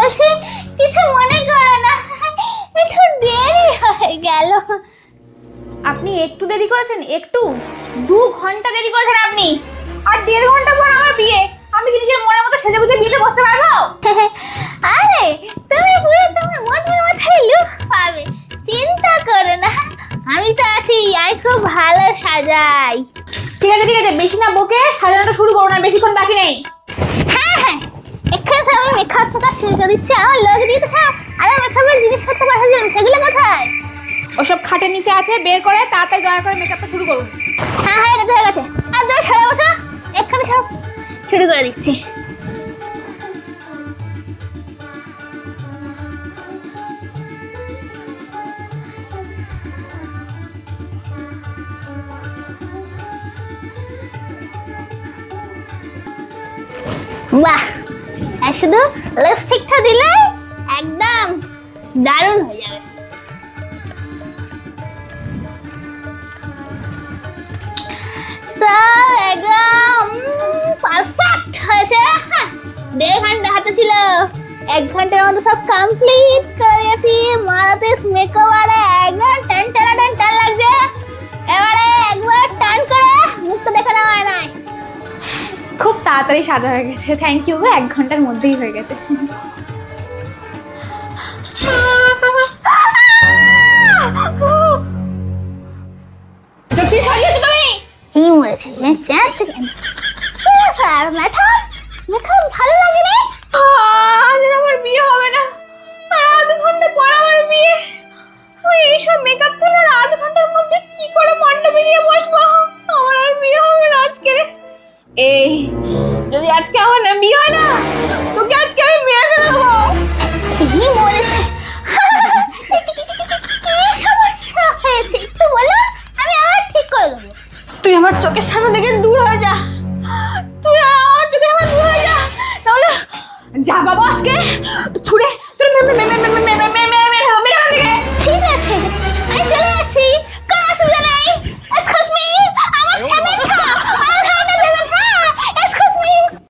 বলছি কিছু মনে করো না। একটু দেরি হয়ে গেল। আপনি একটু দেরি করেছেন একটু? দু ঘণ্টা দেরি করেছেন আপনি? আর দেড় ঘণ্টা পর আমার বিয়ে। আমি কি নিজের মনের মতো সেজে গুজে বিয়েতে বসতে পারব? আরে তুমি পুরো তোমার মনের মাথায় লুক পাবে। চিন্তা করো না আমি তো আছি আমি খুব ভালো সাজাই। ঠিক আছে ঠিক আছে বেশি না বকে সাজানোটা শুরু করো না বেশিক্ষণ বাকি নেই। তো আমি মেকআপ ফোকা শুরু করে দিচ্ছি। আমার লোক দিয়ে সব আরে মেকআপের জিনিসপত্র পাঠালাম সেগুলো কোথায়? ওসব খাটের নিচে আছে বের করে তাড়াতাড়ি দয়া করে মেকআপটা শুরু করুন। হ্যাঁ হয়ে গেছে হয়ে গেছে। আর তুমি সরে বসো। এখানে সব শুরু করে দিচ্ছি। বাহ! আর শুধু লিপস্টিকটা দিলে একদম দারুণ হয়ে যাবে। সব একদম পারফেক্ট হয়েছে। হ্যাঁ, দেড় ঘণ্টা হাতে ছিল। এক ঘণ্টার মধ্যে সব কমপ্লিট করে দিয়েছি। তাড়াতাড়ি সাজা হয়ে গেছে। থ্যাংক ইউ গো এক ঘণ্টার মধ্যেই হয়ে গেছে। ম্যাডাম ভালো এই যদি আজকে আমার না বিয়ে হয় না তোকে আজকে আমি মেরে ফেলব মরেছে কি সমস্যা হয়েছে একটু বলো আমি আবার ঠিক করে দেবো তুই আমার চোখের সামনে থেকে দূর হয়ে যা তুই আমার চোখের সামনে দূর হয়ে যা তাহলে যা বাবা আজকে ছুড়ে মে- মে- মে- মে- মে- মে- মে-